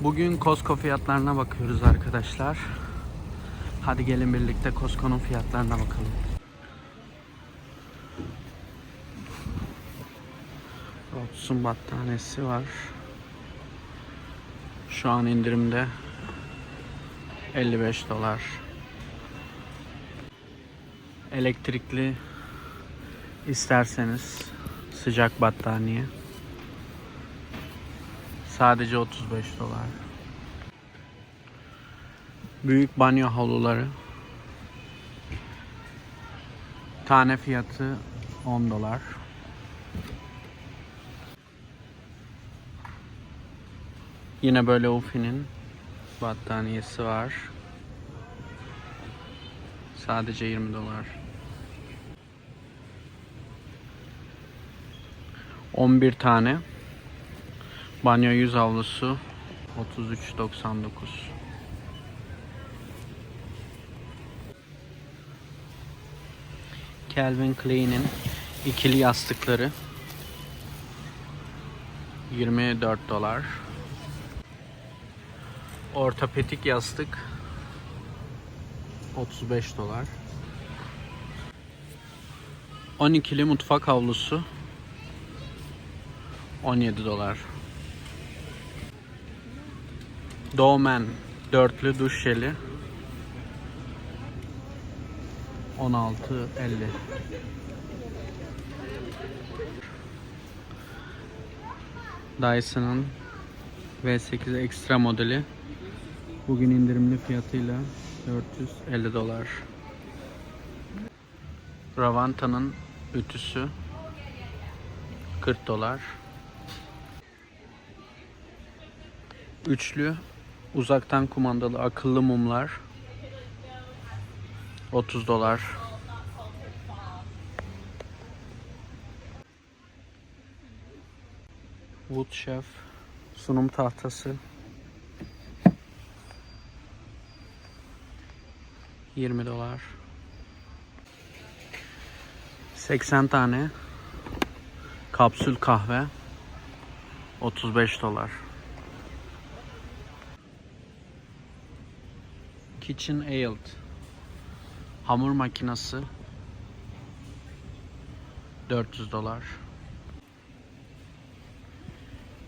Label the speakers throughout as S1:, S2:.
S1: Bugün Costco fiyatlarına bakıyoruz arkadaşlar. Hadi gelin birlikte Costco'nun fiyatlarına bakalım. Rots'un battaniyesi var. Şu an indirimde 55 dolar. Elektrikli isterseniz sıcak battaniye sadece 35 dolar. Büyük banyo havluları tane fiyatı 10 dolar. Yine böyle Ufi'nin battaniyesi var. Sadece 20 dolar. 11 tane banyo yüz havlusu 33.99. Calvin Klein'in ikili yastıkları 24 dolar. Ortopedik yastık 35 dolar. 12'li mutfak havlusu 17 dolar. Doğmen dörtlü duş jeli 16.50 Dyson'ın V8 Extra modeli bugün indirimli fiyatıyla 450 dolar. Ravanta'nın ütüsü 40 dolar. Üçlü uzaktan kumandalı akıllı mumlar 30 dolar. Wood Chef sunum tahtası 20 dolar. 80 tane kapsül kahve 35 dolar. Kitchen Aid hamur makinesi 400 dolar.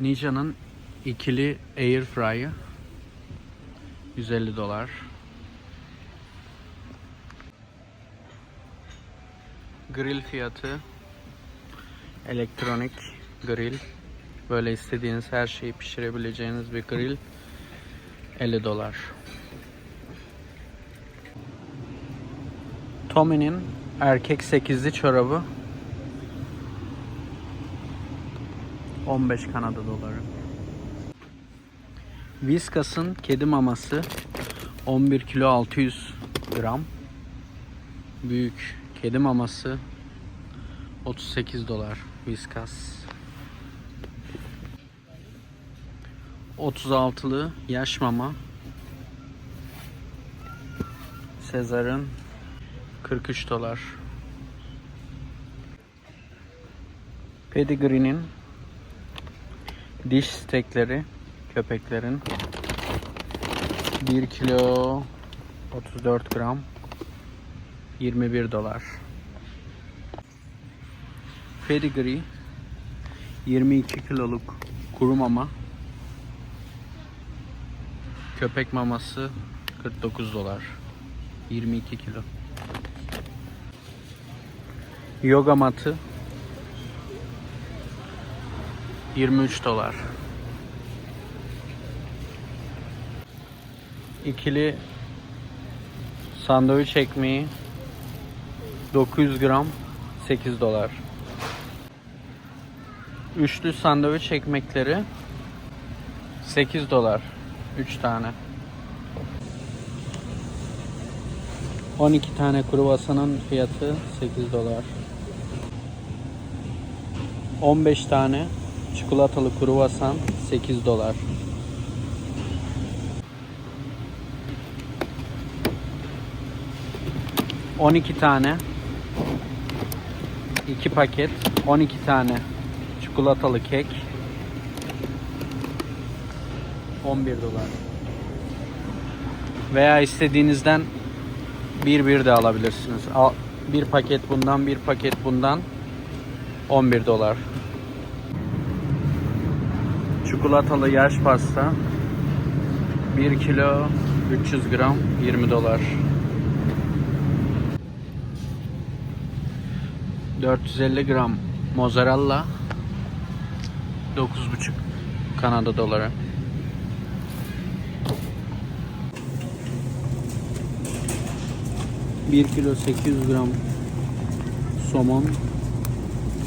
S1: Ninja'nın ikili air fry'ı 150 dolar. Grill fiyatı elektronik grill böyle istediğiniz her şeyi pişirebileceğiniz bir grill 50 dolar. Tommy'nin erkek 8'li çorabı 15 Kanada doları. Whiskas''ın kedi maması 11 kilo 600 gram. Büyük kedi maması 38 dolar Whiskas. 36'lı yaş mama Sezar'ın 43 dolar. Pedigree'nin diş stekleri köpeklerin 1 kilo 34 gram 21 dolar. Pedigree 22 kiloluk kuru mama köpek maması 49 dolar 22 kilo. Yoga matı 23 dolar. İkili sandviç ekmeği 900 gram 8 dolar. Üçlü sandviç ekmekleri 8 dolar 3 tane. 12 tane kruvasanın fiyatı 8 dolar. 15 tane çikolatalı kruvasan 8 dolar. On iki tane iki paket 12 tane çikolatalı kek 11 dolar. Veya istediğinizden bir bir de alabilirsiniz. Al, bir paket bundan, bir paket bundan 11 dolar. Çikolatalı yaş pasta 1 kilo 300 gram 20 dolar. 450 gram mozzarella 9,5 Kanada doları. Bir kilo 800 gram somon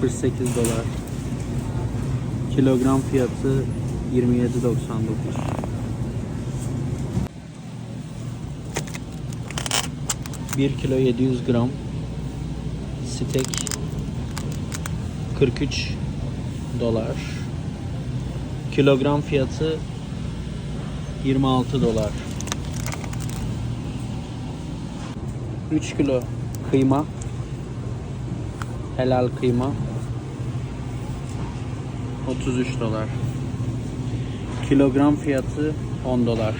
S1: 48 dolar. Kilogram fiyatı 27.99. Bir kilo 700 gram steak 43 dolar. Kilogram fiyatı 26 dolar. 3 kilo kıyma helal kıyma 33 dolar. Kilogram fiyatı 10 dolar.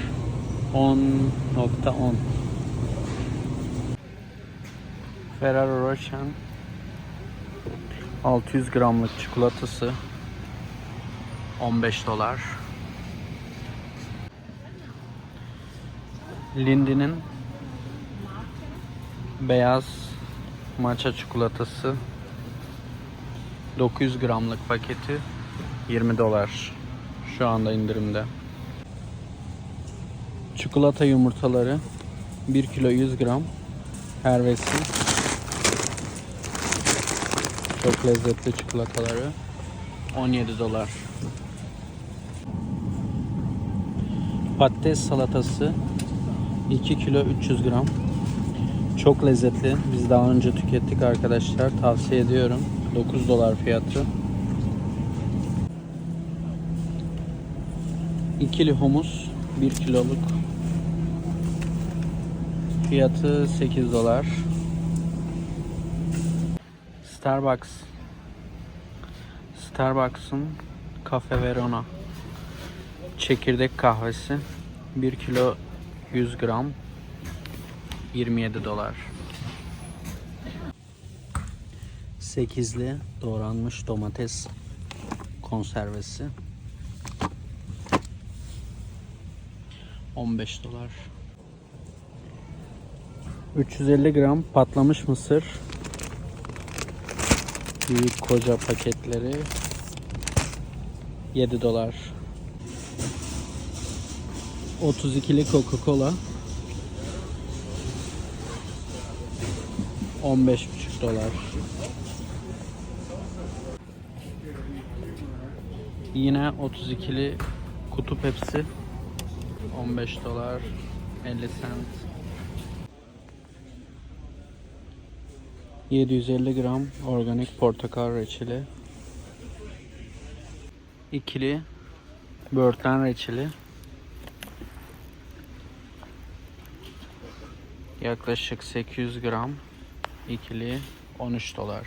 S1: 10.10 Ferrero Rocher 600 gramlık çikolatası 15 dolar. Lindy'nin beyaz matcha çikolatası 900 gramlık paketi 20 dolar. Şu anda indirimde. Çikolata yumurtaları 1 kilo 100 gram Herves'in çok lezzetli çikolataları 17 dolar. Patates salatası 2 kilo 300 gram. Çok lezzetli. Biz daha önce tükettik arkadaşlar. Tavsiye ediyorum. 9 dolar fiyatı. İkili humus 1 kiloluk. Fiyatı 8 dolar. Starbucks. Starbucks'ın Cafe Verona çekirdek kahvesi 1 kilo 100 gram 27 dolar. 8'li doğranmış domates konservesi 15 dolar. 350 gram patlamış mısır büyük koca paketleri 7 dolar. 32'li Coca-Cola 15,5 dolar. Yine 32'li kutu Pepsi 15 dolar 50 cent. 750 gram organik portakal reçeli. İkili böğürtlen reçeli. Yaklaşık 800 gram ikili 13 dolar.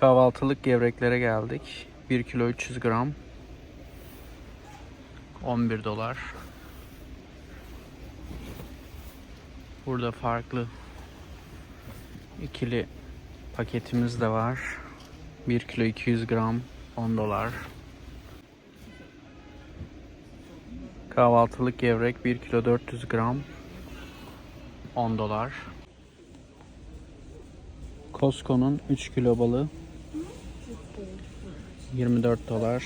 S1: Kahvaltılık gevreklere geldik. 1 kilo 300 gram 11 dolar. Burada farklı ikili paketimiz de var. 1 kilo 200 gram 10 dolar. Kahvaltılık gevrek 1 kilo 400 gram 10 dolar. Costco'nun 3 kilo balı 24 dolar.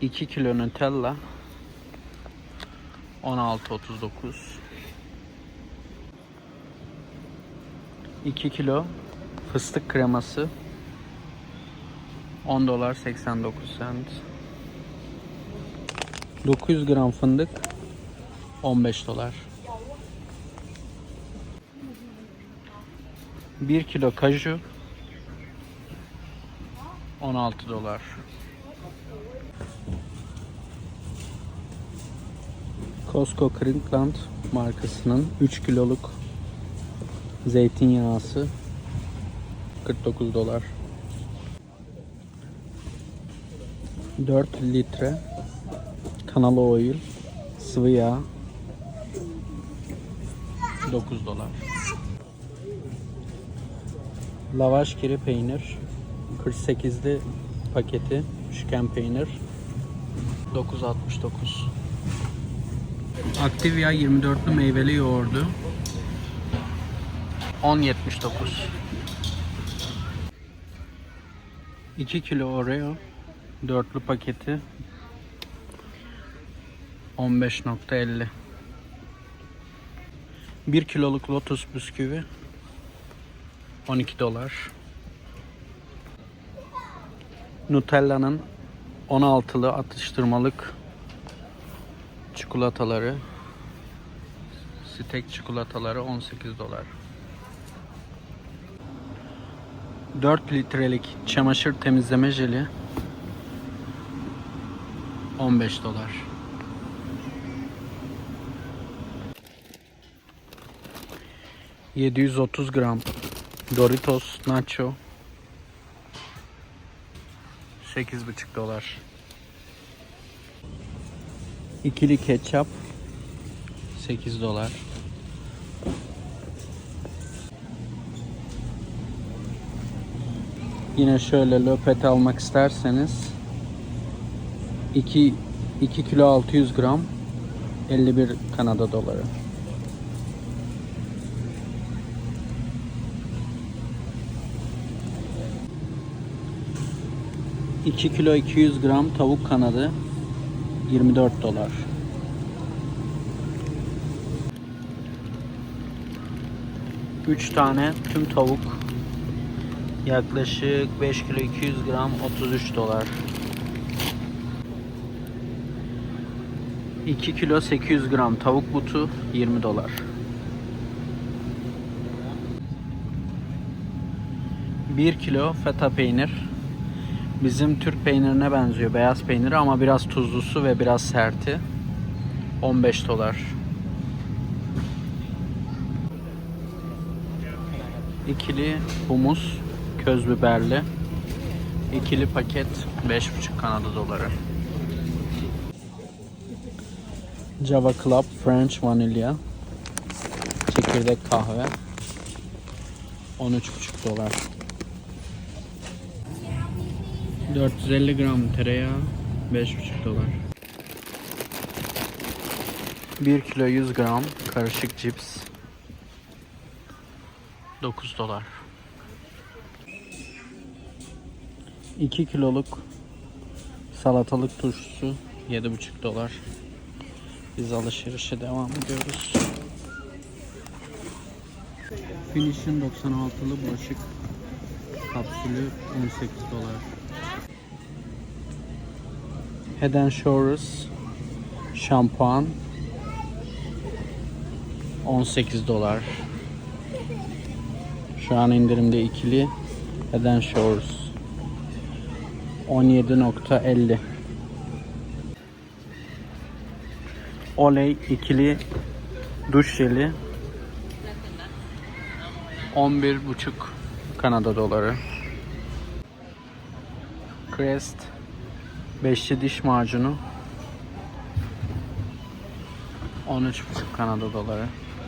S1: İki kilo Nutella. 16.39 2 kilo fıstık kreması. 10 dolar 89 cent. 900 gram fındık. 15 dolar 1 kilo kaju 16 dolar. Costco Crinkland markasının 3 kiloluk zeytinyağısı 49 dolar. 4 litre kanalı oil sıvı yağ 9 dolar. Lavaş kiri peynir 48'li paketi şüken peynir 9.69 Activia 24'lü meyveli yoğurdu 10.79 2 kilo Oreo dörtlü paketi 15.50 1 kiloluk Lotus bisküvi 12 dolar. Nutella'nın 16'lı atıştırmalık çikolataları Steak çikolataları 18 dolar. 4 litrelik çamaşır temizleme jeli 15 dolar. ...730 gram Doritos Nacho 8,5 dolar. İkili ketçap 8 dolar. Yine şöyle löpet almak isterseniz 2 2 kilo 600 gram 51 Kanada doları. İki kilo 200 gram tavuk kanadı 24 dolar. Üç tane tüm tavuk yaklaşık 5 kilo 200 gram 33 dolar. 2 kilo 800 gram tavuk butu 20 dolar. Bir kilo feta peynir bizim Türk peynirine benziyor beyaz peynir ama biraz tuzlusu ve biraz serti 15 dolar. İkili humus köz biberli ikili paket 5,5 Kanada doları. Java Club French Vanilya çekirdek kahve 13,5 dolar. 450 gram tereyağı 5,5 dolar. 1 kilo 100 gram karışık cips 9 dolar. 2 kiloluk salatalık turşusu 7,5 dolar. Biz alışverişe devam ediyoruz. Finish'in 96'lı bulaşık kapsülü 18 dolar. Head and Shoulders şampuan 18 dolar. Şu an indirimde ikili Head and Shoulders 17.50 Olay ikili duş jeli 11.5 Kanada doları. Crest beşli diş macunu 13.5 Kanada doları.